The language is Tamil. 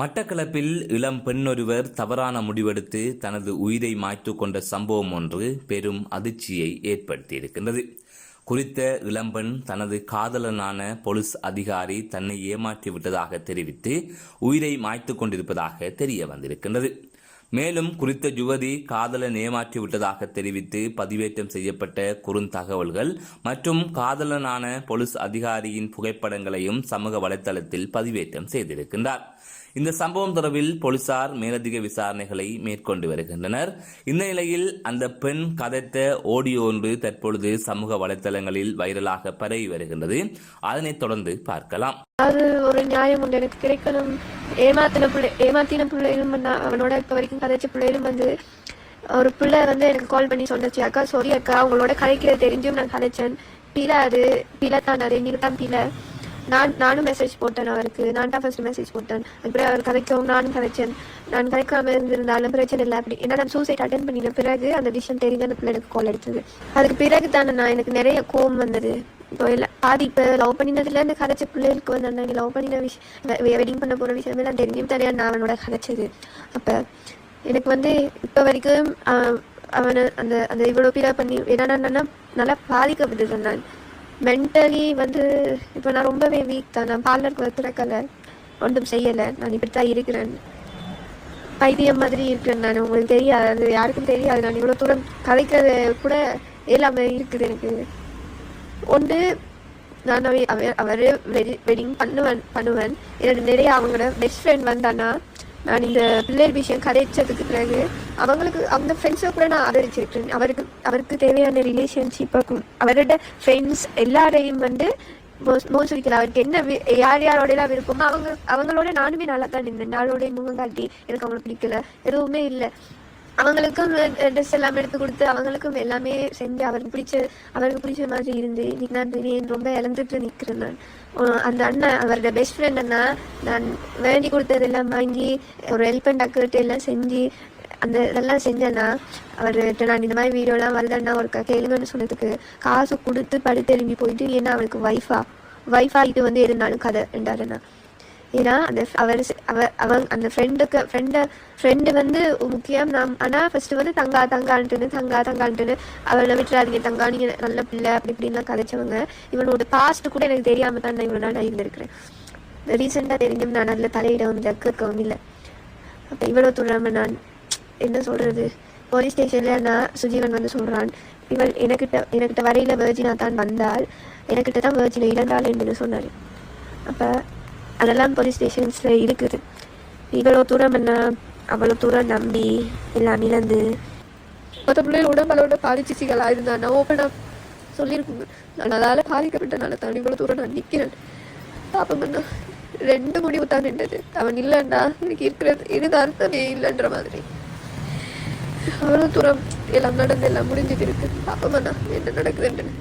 மட்டக்களப்பில் இளம் பெண்ணொருவர் தவறான முடிவெடுத்து தனது உயிரை மாய்த்து கொண்ட சம்பவம் ஒன்று பெரும் அதிர்ச்சியை ஏற்படுத்தியிருக்கின்றது. குறித்த இளம்பெண் தனது காதலனான போலீஸ் அதிகாரி தன்னை ஏமாற்றி விட்டதாக தெரிவித்து உயிரை மாய்த்து கொண்டிருப்பதாக தெரிய வந்திருக்கின்றது. மேலும் குறித்த யுவதி காதலன் ஏமாற்றி விட்டதாக தெரிவித்து பதிவேற்றம் செய்யப்பட்ட குறுந்தகவல்கள் மற்றும் காதலனான போலீஸ் அதிகாரியின் புகைப்படங்களையும் சமூக வலைதளத்தில் பதிவேற்றம் செய்திருக்கின்றார். இந்த சம்பவம் தொடர்பில் போலீசார் மேலதிக விசாரணைகளை மேற்கொண்டு வருகின்றனர். இந்த நிலையில் அந்த பெண் கதைத்த ஆடியோ ஒன்று தற்பொழுது சமூக வலைதளங்களில் வைரலாக பரவி வருகின்றது. அதனைத் தொடர்ந்து பார்க்கலாம். அது ஒரு நியாயம் உண்டு எனக்கு கிடைக்கணும். ஏமாத்தின பிள்ளை ஏமாத்தின பிள்ளைகளும் அவனோட இப்போ வரைக்கும் கதைச்ச பிள்ளைகளும் வந்து ஒரு பிள்ளை வந்து எனக்கு கால் பண்ணி சொன்னச்சு அக்கா சாரி அக்கா உங்களோட கதைக்கிறது தெரிஞ்சும் நான் கதைச்சேன். பிள்ளை அது பிள்ளை தான் அது எங்களுக்கு தான் பிள்ளை நான் நானும் மெசேஜ் போட்டேன் அவருக்கு. நான் தான் ஃபர்ஸ்ட் மெசேஜ் போட்டேன். அப்புறம் அவர் கதைக்கவும் நானும் கதைச்சேன். நான் கதைக்காம இருந்திருந்தாலும் பிரச்சனை இல்லை. அப்படி ஏன்னா நான் சூசைட் அட்டன் பண்ணின பிறகு அந்த டிசிஷன் தெரிஞ்ச அந்த பிள்ளை எனக்கு கால் எடுத்தது அதுக்கு பிறகு தானே நான் எனக்கு நிறைய கோவம் வந்தது. இல்லை பாதி இப்போ லவ் பண்ணினதுல இந்த கதைச்ச பிள்ளைகளுக்கு வந்து அந்த லவ் பண்ணின விஷயம் வெட்டிங் பண்ண போகிற விஷயமே நான் தெரிஞ்சும் தனியாக நான் அவனோட கதைச்சது. அப்போ எனக்கு வந்து இப்போ வரைக்கும் அவனை அந்த அந்த இவ்வளோ பீரா பண்ணி என்னன்னா நல்லா பாதிக்கப்பட்டு நான். மென்டலி வந்து இப்போ நான் ரொம்பவே வீக் தான். நான் பார்லருக்கு திறக்கலை ஒன்றும் செய்யலை. நான் இப்படி தான் இருக்கிறேன். பைத்தியம் மாதிரி இருக்கிறேன் நான். உங்களுக்கு தெரியாது. அது யாருக்கும் தெரியாது. நான் இவ்வளோ தூரம் கதைக்கிறது கூட எல்லாமே இருக்குது எனக்கு. ஒன்று நான் அவ- அவர் அவர் வெட்டிங் பண்ணுவேன் பண்ணுவேன். எனக்கு நிறைய அவங்களோட பெஸ்ட் ஃப்ரெண்ட் வந்தானா நான் இந்த பிள்ளைகள் விஷயம் கதைச்சதுக்கு பிறகு அவங்களுக்கு அந்த ஃப்ரெண்ட்ஸை கூட நான் ஆதரிச்சிருக்கேன் அவருக்கு அவருக்கு தேவையான ரிலேஷன்ஷிப்பை அவரோட ஃப்ரெண்ட்ஸ் எல்லாரையும் வந்து மோசடிக்கல. அவருக்கு என்ன வி- யார் யாரோட எல்லாம் விருப்பமோ அவங்க அவங்களோட நானுமே நல்லா தான் இருந்தேன். நாளோடைய முகம் காட்டி எனக்கு அவங்களை பிடிக்கல. எதுவுமே இல்லை. அவங்களுக்கும் ட்ரெஸ் எல்லாம் எடுத்து கொடுத்து அவங்களுக்கும் எல்லாமே செஞ்சு அவருக்கு பிடிச்ச அவருக்கு பிடிச்ச மாதிரி இருந்து இன்னைக்கு நான் திடீர்னு ரொம்ப இழந்துட்டு நிற்கிறேன் நான். அந்த அண்ணன் அவரோட பெஸ்ட் ஃப்ரெண்ட் அண்ணா நான் வேண்டி கொடுத்ததெல்லாம் வாங்கி ஒரு ஹெல்ப் அண்ட் அக்கர்ட் எல்லாம் செஞ்சு அந்த இதெல்லாம் செஞ்சேன்னா அவர்கிட்ட நான் இந்த மாதிரி வீடியோலாம் வருதுன்னா ஒரு கேளுங்கன்னு சொன்னதுக்கு காசு கொடுத்து படுத்து எழும்பி போயிட்டு ஏன்னா அவளுக்கு ஒய்ஃபா வைஃபா இது வந்து எதுனாலும் கதை ரெண்டாருண்ணா ஏன்னா அந்த அவர் அவர் அவன் அந்த ஃப்ரெண்டுக்கு ஃப்ரெண்டை ஃப்ரெண்டு வந்து முக்கியம். நாம் ஆனால் ஃபர்ஸ்ட் வந்து தங்கா தங்கான்ட்டுன்னு தங்கா தங்கான்ட்டுன்னு அவளை விட்டுறாதீங்க தங்கா நீங்கள் நல்ல பிள்ளை அப்படி இப்படின்லாம் கதைச்சவங்க. இவனோட பாஸ்ட் கூட எனக்கு தெரியாம தான் நான் இவ்வளோ நாள் இருந்திருக்கிறேன். ரீசெண்டாக தெரிஞ்சும் நான் அதில் தலையிட வந்து கேட்கவும் இல்லை. அப்போ இவ்வளோ தூராம நான் என்ன சொல்றது? போலீஸ் ஸ்டேஷன்ல நான் சுஜீவன் வந்து சொல்றான் இவள் எனக்கிட்ட எனக்கிட்ட வரையில வேர்ஜினா தான் வந்தால் எனக்கிட்ட தான் வேர்ஜினை இழந்தாள் என்று சொன்னார். அப்போ அதெல்லாம் போலீஸ் ஸ்டேஷன்ஸில் இருக்குது. இவ்வளோ தூரம் என்ன அவ்வளோ தூரம் நம்பி எல்லாம் இழந்து மற்ற பிள்ளைகள் உடம்பளோட பாதிச்சிச்சிகளாக இருந்தா நான் ஓப்பனாக சொல்லியிருக்கேன் நான் அதால் பாதிக்கப்பட்டனால தான் இவ்வளோ தூரம் நான் நிற்கிறேன் பாப்பம் அண்ணா. ரெண்டு முடிவு தான் நின்றது. அவன் இல்லைன்னா எனக்கு இருக்கிறது இருந்த அர்த்தமே இல்லைன்ற மாதிரி. அவ்வளோ தூரம் எல்லாம் நடந்து எல்லாம் முடிஞ்சுட்டு இருக்கு. பாப்பமாண்ணா என்ன நடக்குதுன்னு